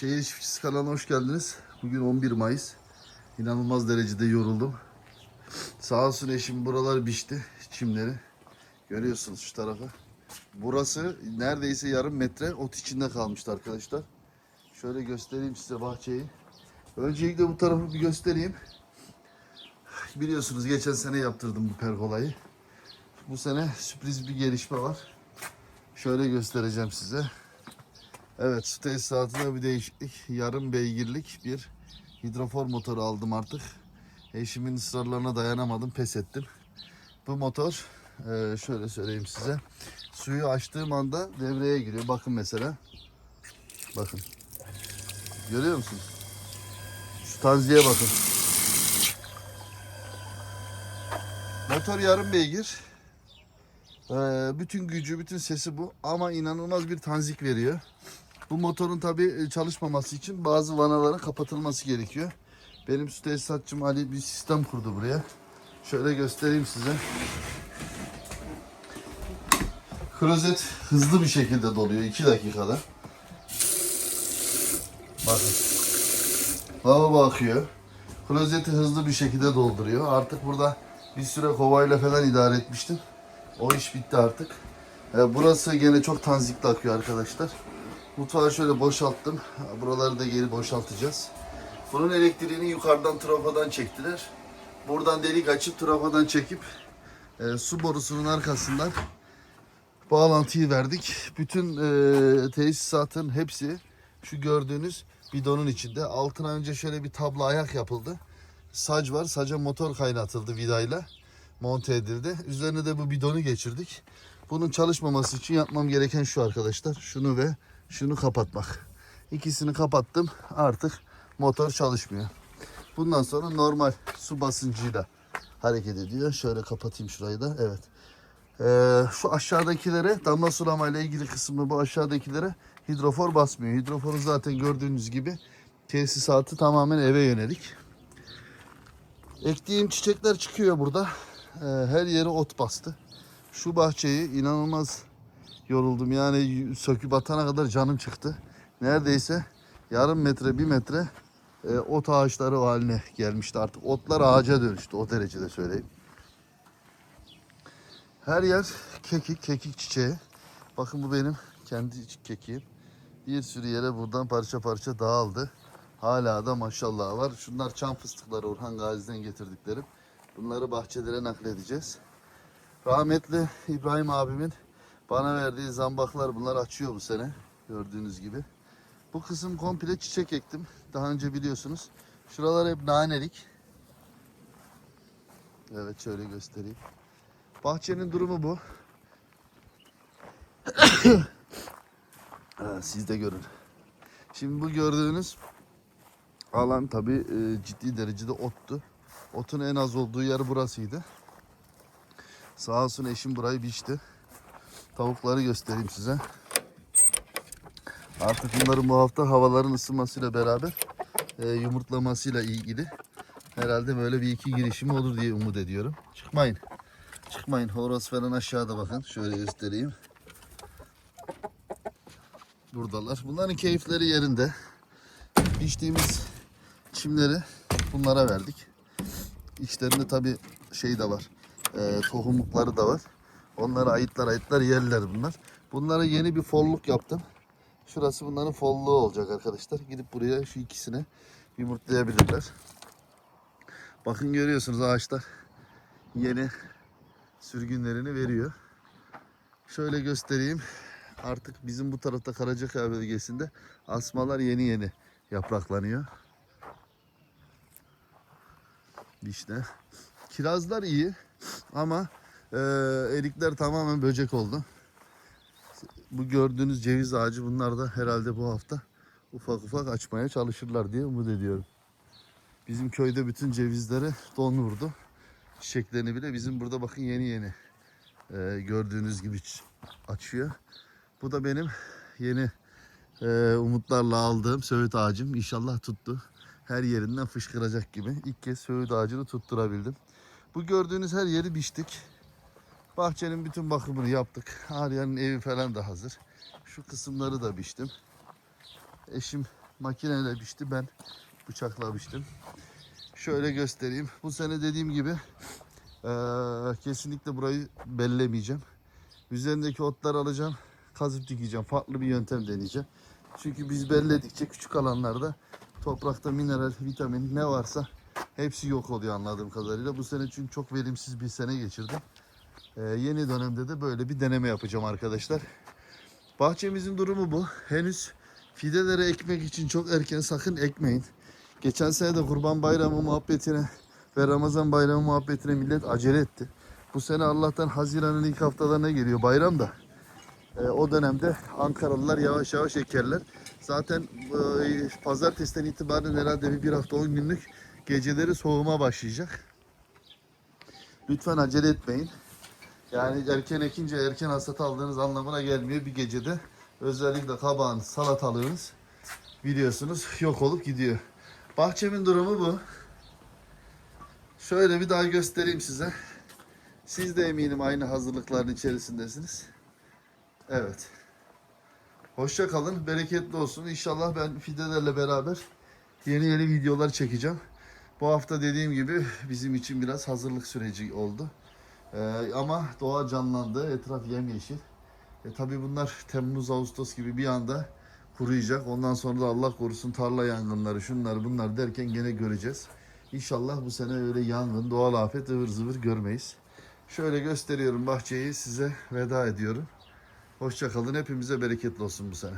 Şehir Çiftçisi kanalına hoş geldiniz. Bugün 11 Mayıs. İnanılmaz derecede yoruldum. Sağ olsun eşim buralar biçti çimleri. Görüyorsunuz şu tarafı. Burası neredeyse yarım metre ot içinde kalmıştı arkadaşlar. Şöyle göstereyim size bahçeyi. Öncelikle bu tarafı bir göstereyim. Biliyorsunuz geçen sene yaptırdım bu pergolayı. Bu sene sürpriz bir gelişme var. Şöyle göstereceğim size. Evet su tesisatına bir değişiklik. Yarım beygirlik bir hidrofor motoru aldım artık. Eşimin ısrarlarına dayanamadım pes ettim. Bu motor e, şöyle söyleyeyim size. Suyu açtığım anda devreye giriyor. Bakın mesela. Bakın. Görüyor musunuz? Şu tanziye bakın. Motor yarım beygir. Ee, bütün gücü, bütün sesi bu. Ama inanılmaz bir tanzik veriyor. Bu motorun tabi çalışmaması için bazı vanaların kapatılması gerekiyor. Benim su tesisatçım Ali bir sistem kurdu buraya. Şöyle göstereyim size. Klozet hızlı bir şekilde doluyor 2 dakikada. Bakın. Lavabo akıyor. Klozeti hızlı bir şekilde dolduruyor. Artık burada bir süre kovayla falan idare etmiştim. O iş bitti artık. Ee, burası gene çok tanzikli akıyor arkadaşlar. Mutfağı şöyle boşalttım. Buraları da geri boşaltacağız. Bunun elektriğini yukarıdan trafodan çektiler. Buradan delik açıp trafodan çekip e, su borusunun arkasından bağlantıyı verdik. Bütün e, tesisatın hepsi şu gördüğünüz bidonun içinde. Altına önce şöyle bir tablo ayak yapıldı. Sac var. Saca motor kaynatıldı vidayla. Monte edildi. Üzerine de bu bidonu geçirdik. Bunun çalışmaması için yapmam gereken şu arkadaşlar. Şunu ve şunu kapatmak. İkisini kapattım. Artık motor çalışmıyor. Bundan sonra normal su basıncıyla hareket ediyor. Şöyle kapatayım şurayı da. Evet. Ee, şu aşağıdakilere damla sulama ile ilgili kısmı bu aşağıdakilere hidrofor basmıyor. Hidroforu zaten gördüğünüz gibi tesisatı tamamen eve yönelik. Ektiğim çiçekler çıkıyor burada. Ee, her yeri ot bastı. Şu bahçeyi inanılmaz yoruldum. Yani söküp atana kadar canım çıktı. Neredeyse yarım metre bir metre e, ot ağaçları haline gelmişti artık. Otlar ağaca dönüştü o derecede söyleyeyim. Her yer kekik, kekik çiçeği. Bakın bu benim kendi kekiğim. Bir sürü yere buradan parça parça dağıldı. Hala da maşallah var. Şunlar çam fıstıkları Orhan Gazi'den getirdiklerim. Bunları bahçelere nakledeceğiz. Rahmetli İbrahim abimin bana verdiği zambaklar bunlar açıyor bu sene. Gördüğünüz gibi. Bu kısım komple çiçek ektim. Daha önce biliyorsunuz. Şuralar hep nanelik. Evet şöyle göstereyim. Bahçenin durumu bu. Siz de görün. Şimdi bu gördüğünüz alan tabi ciddi derecede ottu. Otun en az olduğu yer burasıydı. Sağ olsun eşim burayı biçti. Tavukları göstereyim size. Artık bunların bu hafta havaların ısınmasıyla beraber e, yumurtlamasıyla ilgili herhalde böyle bir iki girişimi olur diye umut ediyorum. Çıkmayın. Çıkmayın. Horoz falan aşağıda bakın. Şöyle göstereyim. Buradalar. Bunların keyifleri yerinde. Biçtiğimiz çimleri bunlara verdik. İçlerinde tabi şey de var. E, tohumlukları da var. Onları ayıtlar ayıtlar yerler bunlar. Bunlara yeni bir folluk yaptım. Şurası bunların folluğu olacak arkadaşlar. Gidip buraya şu ikisini yumurtlayabilirler. Bakın görüyorsunuz ağaçlar yeni sürgünlerini veriyor. Şöyle göstereyim. Artık bizim bu tarafta Karacakaya bölgesinde asmalar yeni yeni yapraklanıyor. İşte kirazlar iyi ama e, erikler tamamen böcek oldu. Bu gördüğünüz ceviz ağacı bunlar da herhalde bu hafta ufak ufak açmaya çalışırlar diye umut ediyorum. Bizim köyde bütün cevizlere don vurdu. Çiçeklerini bile bizim burada bakın yeni yeni e, gördüğünüz gibi açıyor. Bu da benim yeni e, umutlarla aldığım söğüt ağacım. İnşallah tuttu. Her yerinden fışkıracak gibi. İlk kez söğüt ağacını tutturabildim. Bu gördüğünüz her yeri biçtik. Bahçenin bütün bakımını yaptık. Arya'nın evi falan da hazır. Şu kısımları da biçtim. Eşim makineyle biçti. Ben bıçakla biçtim. Şöyle göstereyim. Bu sene dediğim gibi eee, kesinlikle burayı bellemeyeceğim. Üzerindeki otları alacağım. Kazıp dikeceğim. Farklı bir yöntem deneyeceğim. Çünkü biz belledikçe küçük alanlarda toprakta mineral, vitamin ne varsa hepsi yok oluyor anladığım kadarıyla. Bu sene çünkü çok verimsiz bir sene geçirdim. Ee, yeni dönemde de böyle bir deneme yapacağım arkadaşlar. Bahçemizin durumu bu. Henüz fidelere ekmek için çok erken sakın ekmeyin. Geçen sene de Kurban Bayramı muhabbetine ve Ramazan Bayramı muhabbetine millet acele etti. Bu sene Allah'tan Haziran'ın ilk haftalarına geliyor bayram da. Ee, o dönemde Ankaralılar yavaş yavaş ekerler. Zaten e, pazartesiden itibaren herhalde bir, bir hafta 10 günlük geceleri soğuma başlayacak. Lütfen acele etmeyin. Yani erken ekince erken hasat aldığınız anlamına gelmiyor bir gecede. Özellikle kabağın salatalığınız biliyorsunuz yok olup gidiyor. Bahçemin durumu bu. Şöyle bir daha göstereyim size. Siz de eminim aynı hazırlıkların içerisindesiniz. Evet. Hoşça kalın, bereketli olsun. İnşallah ben fidelerle beraber yeni yeni videolar çekeceğim. Bu hafta dediğim gibi bizim için biraz hazırlık süreci oldu. Ee, ama doğa canlandı, etraf yemyeşil. E, tabii bunlar Temmuz, Ağustos gibi bir anda kuruyacak. Ondan sonra da Allah korusun tarla yangınları, şunlar bunlar derken gene göreceğiz. İnşallah bu sene öyle yangın, doğal afet ıvır zıvır görmeyiz. Şöyle gösteriyorum bahçeyi size veda ediyorum. Hoşça kalın. Hepimize bereketli olsun bu sene.